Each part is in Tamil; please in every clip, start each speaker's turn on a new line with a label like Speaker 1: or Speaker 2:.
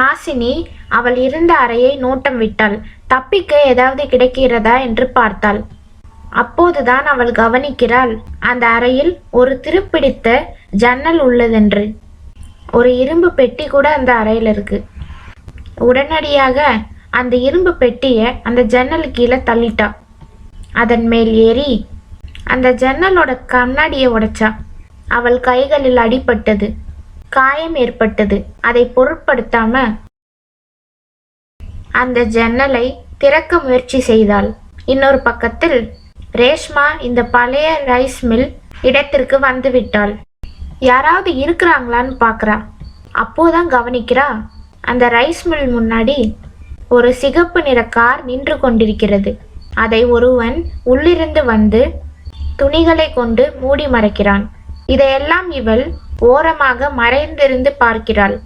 Speaker 1: ஹாசினி அவள் இருந்த அறையை நோட்டம் விட்டாள். தப்பிக்க ஏதாவது கிடைக்கிறதா என்று பார்த்தாள். அப்போதுதான் அவள் கவனிக்கிறாள் அந்த அறையில் ஒரு திருப்பிடித்த ஜன்னல் உள்ளதென்று. ஒரு இரும்பு பெட்டி கூட அந்த அறையில் இருக்கு. உடனடியாக அந்த இரும்பு பெட்டியை அந்த ஜன்னல் கீழே தள்ளிட்டா. அதன் மேல் ஏறி அந்த ஜன்னலோட கண்ணாடியை உடைச்சா. அவள் கைகளில் அடிபட்டது. காயம் ஏற்பட்டது. அதை பொருட்படுத்தாம அந்த ஜன்னலை திறக்க முயற்சி செய்தாள். இன்னொரு பக்கத்தில் ரேஷ்மா இந்த பழைய ரைஸ் மில் இடத்திற்கு வந்து விட்டாள் யாராவது இருக்கிறாங்களான்னு பார்க்குறா அப்போதான் கவனிக்கிறா அந்த ரைஸ் மில் முன்னாடி ஒரு சிகப்பு நிற கார் நின்று கொண்டிருக்கிறது. அதை ஒருவன் உள்ளிருந்து வந்து துணிகளை கொண்டு மூடி மறைக்கிறான். இதையெல்லாம் இவள் ஓரமாக மறைந்திருந்து பார்க்கிறாள்.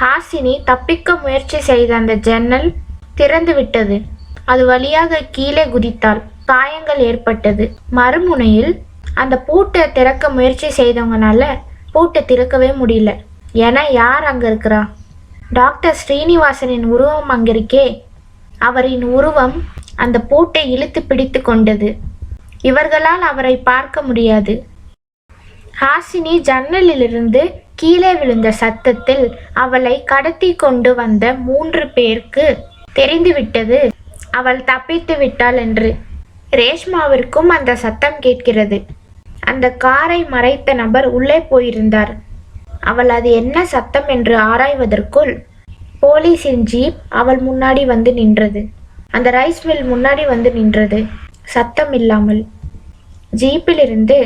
Speaker 1: ஹாசினி தப்பிக்க முயற்சி செய்த அந்த ஜன்னல் திறந்து விட்டது அது வழியாக கீழே குதித்தாள் காயங்கள் ஏற்பட்டது. மறுமுனையில் அந்த பூட்டை திறக்க முயற்சி செய்தவங்கனால பூட்டை திறக்கவே முடியல. ஏன்னா யார் அங்க இருக்கிறா டாக்டர் ஸ்ரீனிவாசனின் உருவம் அங்கிருக்கே. அவரின் உருவம் அந்த பூட்டை இழுத்து பிடித்து கொண்டது. இவர்களால் அவரை பார்க்க முடியாது. ஹாசினி ஜன்னலிலிருந்து கீழே விழுந்த சத்தத்தில் அவளை கடத்தி கொண்டு வந்த மூன்று பேருக்கு தெரிந்துவிட்டது. அவள் தப்பித்து விட்டாள் என்று ரேஷ்மாவிற்கும் அந்த சத்தம் கேட்கிறது. அந்த காரை மறைத்த நபர் உள்ளே போயிருந்தார். அவள் அது என்ன சத்தம் என்று ஆராய்வதற்குள் போலீஸின் ஜீப் அவள் முன்னாடி வந்து நின்றது. அந்த ரைஸ் மில் முன்னாடி வந்து நின்றது. சத்தம் இல்லாமல் ஜீப்பிலிருந்து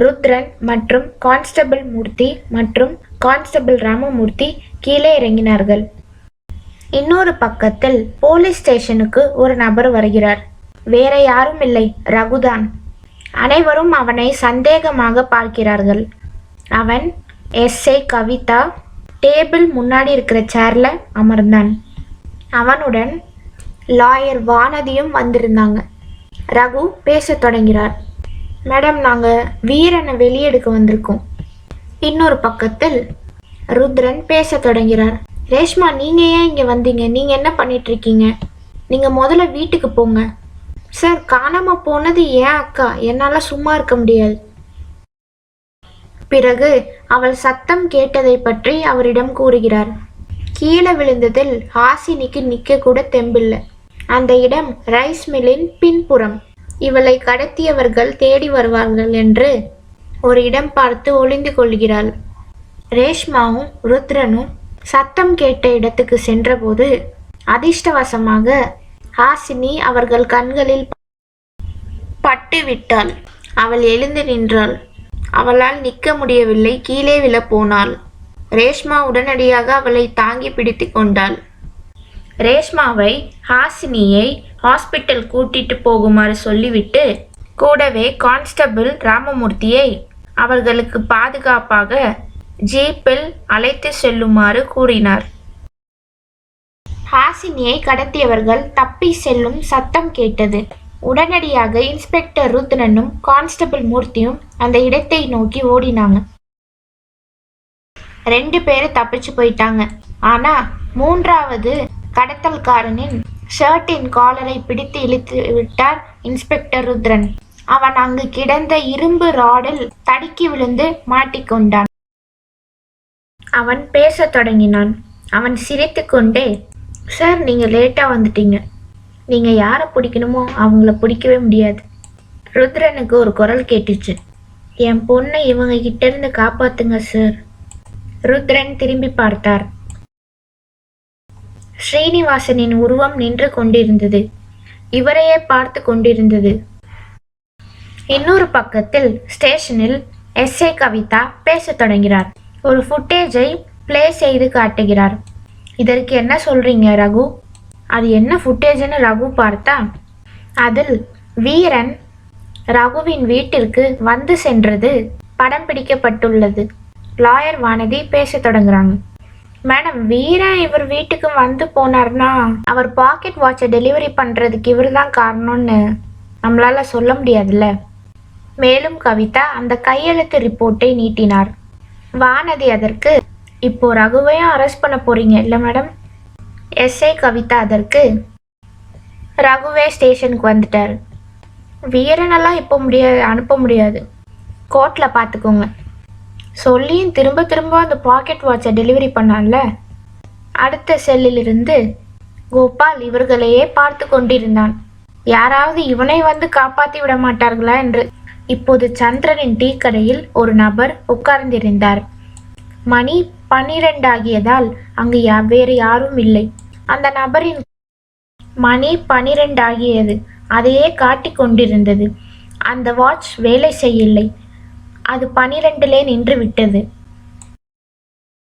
Speaker 1: ருத்ரன் மற்றும் கான்ஸ்டபிள் மூர்த்தி மற்றும் கான்ஸ்டபிள் ராமமூர்த்தி கீழே இறங்கினார்கள். இன்னொரு பக்கத்தில் போலீஸ் ஸ்டேஷனுக்கு ஒரு நபர் வருகிறார். வேற யாரும் இல்லை ரகுதான். அனைவரும் அவனை சந்தேகமாக பார்க்கிறார்கள். அவன் எஸ்ஐ கவிதா டேபிள் முன்னாடி இருக்கிற சேர்ல அமர்ந்தான். அவனுடன் லாயர் வானதியும் வந்திருந்தாங்க. ரகு பேசத் தொடங்கிறார் மேடம் நாங்கள் வீரனை வெளியெடுக்க வந்திருக்கோம். இன்னொரு பக்கத்தில் ருத்ரன் பேசத் தொடங்கிறார். ரேஷ்மா நீங்கள் ஏன் இங்கே வந்தீங்க? நீங்கள் என்ன பண்ணிட்டுருக்கீங்க? நீங்கள் முதல்ல வீட்டுக்கு போங்க. சார் காணாமல் போனது ஏன் அக்கா. என்னால் சும்மா இருக்க முடியாது. பிறகு அவள் சத்தம் கேட்டதை பற்றி அவரிடம் கூறுகிறார். கீழே விழுந்ததில் ஹாசினிக்கு நிற்க கூட தெம்பில்லை. அந்த இடம் ரைஸ் மில்லின் பின்புறம். இவளை கடத்தியவர்கள் தேடி வருவார்கள் என்று ஒரு இடம் பார்த்து ஒளிந்து கொள்கிறாள். ரேஷ்மாவும் ருத்ரனும் சத்தம் கேட்ட இடத்துக்கு சென்றபோது அதிர்ஷ்டவசமாக ஹாசினி அவர்கள் கண்களில் பட்டு விட்டாள். அவள் எழுந்து நின்றாள். அவளால் நிற்க முடியவில்லை. கீழே விழப் போனாள். ரேஷ்மா உடனடியாக அவளை தாங்கி பிடித்து கொண்டாள். ரேஷ்மாவை ஹாசினியை ஹாஸ்பிட்டல் கூட்டிட்டு போகுமாறு சொல்லிவிட்டு கூடவே கான்ஸ்டபிள் ராமமூர்த்தியை அவர்களுக்கு பாதுகாப்பாக ஜீப்பில் அழைத்து செல்லுமாறு கூறினார். ஹாசினியை கடத்தியவர்கள் தப்பி செல்லும் சத்தம் கேட்டது. உடனடியாக இன்ஸ்பெக்டர் ருத்ரனும் கான்ஸ்டபிள் மூர்த்தியும் அந்த இடத்தை நோக்கி ஓடினாங்க. ரெண்டு பேரும் தப்பிச்சு போயிட்டாங்க. ஆனா மூன்றாவது கடத்தல்காரனின் ஷர்ட்டின் காலரை பிடித்து இழுத்து விட்டார் இன்ஸ்பெக்டர் ருத்ரன். அவன் அங்கு கிடந்த இரும்பு ராடில் தடுக்கி விழுந்து மாட்டிக்கொண்டான். அவன் பேசத் தொடங்கினான். அவன் சிரித்துக்கொண்டே சார் நீங்கள் லேட்டாக வந்துட்டீங்க. நீங்கள் யாரை பிடிக்கணுமோ அவங்கள பிடிக்கவே முடியாது. ருத்ரனுக்கு ஒரு குரல் கேட்டுச்சு. என் பொண்ணை இவங்க கிட்டேருந்து காப்பாத்துங்க சார். ருத்ரன் திரும்பி பார்த்தார். ஸ்ரீனிவாசனின் உருவம் நின்று கொண்டிருந்தது. இவரையே பார்த்து கொண்டிருந்தது. இன்னொரு பக்கத்தில் ஸ்டேஷனில் எஸ்ஏ கவிதா பேசத் தொடங்கிறார். ஒரு ஃபுட்டேஜை ப்ளே செய்து காட்டுகிறார். இதற்கு என்ன சொல்றீங்க ரகு? அது என்ன ஃபுட்டேஜ்னு ரகு பார்த்தா அதில் வீரன் ரகுவின் வீட்டிற்கு வந்து சென்றது படம் பிடிக்கப்பட்டுள்ளது. லாயர் வானதி பேசத் தொடங்குறாங்க. மேடம் வீரன் இவர் வீட்டுக்கு வந்து போனார்னா அவர் பாக்கெட் வாட்சை டெலிவரி பண்ணுறதுக்கு இவர் தான் காரணம்னு நம்மளால சொல்ல முடியாதுல்ல? மேலும் கவிதா அந்த கையெழுத்து ரிப்போர்ட்டை நீட்டினார். வானதி அதற்கு இப்போ ரகுவையும் அரெஸ்ட் பண்ண போறீங்க இல்லை மேடம் எஸ்ஐ கவிதா அதற்கு ரகுவே ஸ்டேஷனுக்கு வந்துட்டார். வீரனெல்லாம் இப்போ முடியாது அனுப்ப முடியாது. கோர்ட்டில் பார்த்துக்கோங்க சொல்லியும் திரும்ப திரும்ப அந்த பாக்கெட் வாட்சை டெலிவரி பண்ணான்ல? அடுத்த செல்லிலிருந்து கோபால் இவர்களையே பார்த்து கொண்டிருந்தான். யாராவது இவனை வந்து காப்பாற்றி விட மாட்டார்களா என்று. இப்போது சந்திரனின் டீ கடையில் ஒரு நபர் உட்கார்ந்திருந்தார். மணி பனிரெண்டாகியதால் அங்கு வேறு யாரும் இல்லை. அந்த நபரின் மணி பனிரெண்டாகியது. அதையே காட்டிக் கொண்டிருந்தது. அந்த வாட்ச் வேலை செய்யவில்லை அது பனிரெண்டிலே நின்று விட்டது.